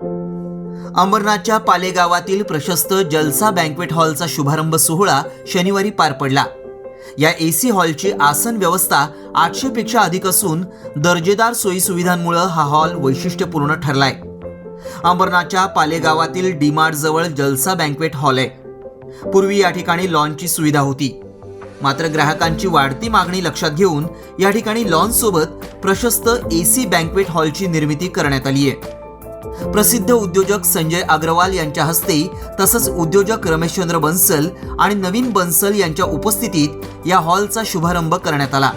अंबरनाथच्या पालेगावातील प्रशस्त जलसा बँक्वेट हॉलचा शुभारंभ सोहळा शनिवारी पार पडला. या एसी हॉलची आसन व्यवस्था आठशे पेक्षा अधिक असून दर्जेदार सोयीसुविधांमुळे हा हॉल वैशिष्ट्यपूर्ण ठरलाय. अंबरनाथच्या पालेगावातील डीमार्ट जवळ जलसा बँक्वेट हॉल आहे. पूर्वी या ठिकाणी लॉनची सुविधा होती. मात्र ग्राहकांची वाढती मागणी लक्षात घेऊन या ठिकाणी लॉनसोबत प्रशस्त प्रशस्त एसी बँक्वेट हॉलची निर्मिती करण्यात आली आहे प्रसिद्ध उद्योजक संजय अग्रवाल यांच्या हस्ते तसंच उद्योजक रमेशचंद्र बन्सल आणि नवीन बन्सल यांच्या उपस्थितीत या हॉलचा शुभारंभ करण्यात आला.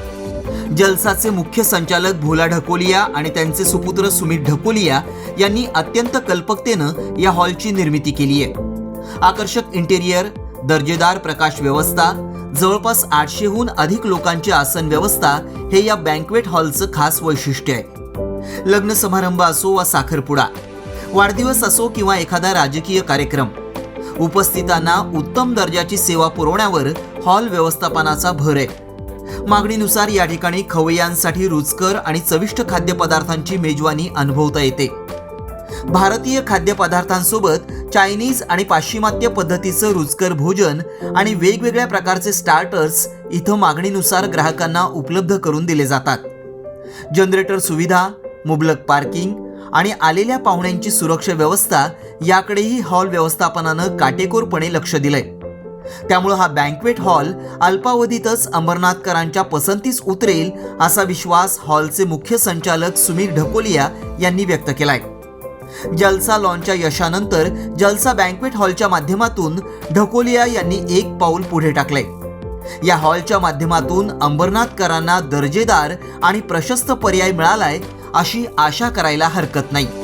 जलसाचे मुख्य संचालक भोला ढकोलिया आणि त्यांचे सुपुत्र सुमित ढकोलिया यांनी अत्यंत कल्पकतेनं या हॉलची निर्मिती केली आहे. आकर्षक इंटेरियर दर्जेदार प्रकाश व्यवस्था जवळपास आठशेहून अधिक लोकांची आसन व्यवस्था हे या बँक्वेट हॉलचं खास वैशिष्ट्य आहे. लग्न समारंभ असो वा साखरपुडा वाढदिवस असो किंवा एखादा राजकीय कार्यक्रम उपस्थितांना उत्तम दर्जाची सेवा पुरवण्यावर हॉल व्यवस्थापनाचा भर आहे. मागणीनुसार या ठिकाणी खवय्यांसाठी रुचकर आणि चविष्ट खाद्यपदार्थांची मेजवानी अनुभवता येते. भारतीय खाद्यपदार्थांसोबत चायनीज आणि पाश्चिमात्य पद्धतीचं रुचकर भोजन आणि वेगवेगळ्या प्रकारचे स्टार्टर्स इथं मागणीनुसार ग्राहकांना उपलब्ध करून दिले जातात. जनरेटर सुविधा मुबलक पार्किंग आणि आलेल्या पाहुण्यांची सुरक्षा व्यवस्था याकडेही हॉल व्यवस्थापनानं काटेकोरपणे लक्ष दिलंय. त्यामुळे हा बँक्वेट हॉल अल्पावधीतच अंबरनाथकरांच्या पसंतीस उतरेल असा विश्वास हॉलचे मुख्य संचालक सुमीर ढकोलिया यांनी व्यक्त केलाय. जलसा लॉनच्या यशानंतर जलसा बँक्वेट हॉलच्या माध्यमातून ढकोलिया यांनी एक पाऊल पुढे टाकले या हॉलच्या माध्यमातून अंबरनाथकरांना दर्जेदार आणि प्रशस्त पर्याय मिळालाय अशी आशा करायला हरकत नाही.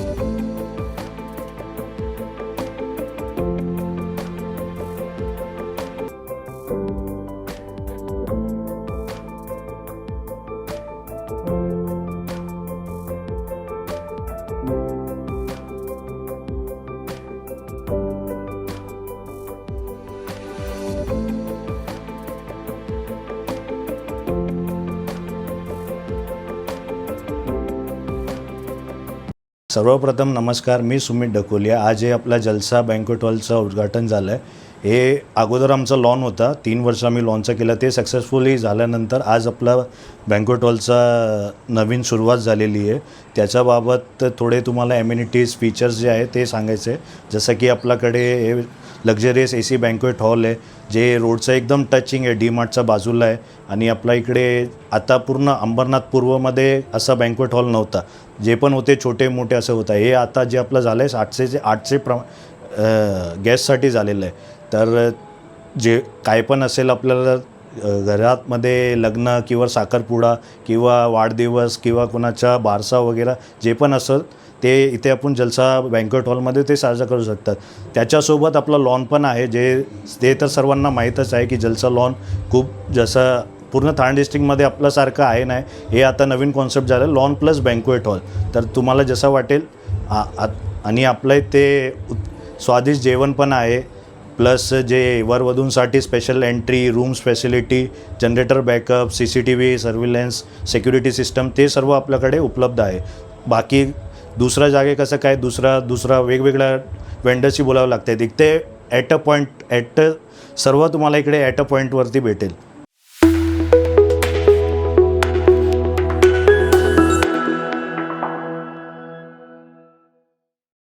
सर्वप्रथम नमस्कार मी सुमित ढकोलिया आज हे आपला जलसा बँकेट हॉलचं उद्घाटन झालं आहे हे अगोदर आमचा लॉन होता. तीन वर्ष आम्ही लॉनचं केलं. ते सक्सेसफुली झाल्यानंतर आज आपला बँक्वेट हॉलचा नवीन सुरुवात झालेली आहे. त्याच्याबाबत थोडे तुम्हाला ॲम्युनिटीज फीचर्स जे आहे ते सांगायचे. जसं की आपल्याकडे हे luxurious A C banquet hall आहे जे रोडचं एकदम टचिंग आहे डी मार्टच्या बाजूला आहे. आणि आपल्या इकडे आता पूर्ण अंबरनाथ पूर्वमध्ये असा बँक्वेट हॉल नव्हता. जे पण होते छोटे मोठे असं होतं. हे आता जे आपलं झालं आहे आठशेचे आठशे प्र गॅससाठी झालेलं आहे. तर जे काय पण असेल आपल्याला घरातमध्ये लग्न किंवा साखरपुडा किंवा वाढदिवस किंवा कोणाचा बारसा वगैरे जे पण असेल ते इथे आपण जलसा बँक्वेट हॉलमध्ये ते साजरा करू शकतात. त्याच्यासोबत आपलं लॉन पण आहे जे ते तर सर्वांना माहीतच आहे की जलसा लॉन खूप जसं पूर्ण ठाणे डिस्ट्रिक्टमध्ये आपल्यासारखं आहे नाही हे आता नवीन कॉन्सेप्ट झालं लॉन प्लस बँक्वेट हॉल. तर तुम्हाला जसं वाटेल आणि आपलं इथे स्वादिष्ट जेवण पण आहे प्लस जे वरवधूंसाठी special entry rooms facility generator backup C C T V surveillance security system ते सर्व आपल्याकडे उपलब्ध आहे. बाकी दुसऱ्या जागे कसं काय? दुसरा दुसरा वेगवेगळ्या वेंडर्सची बोलावं लागते तिथे ॲट अ पॉईंट ॲट सर्व तुम्हाला इकडे ॲट अ पॉईंटवरती भेटेल.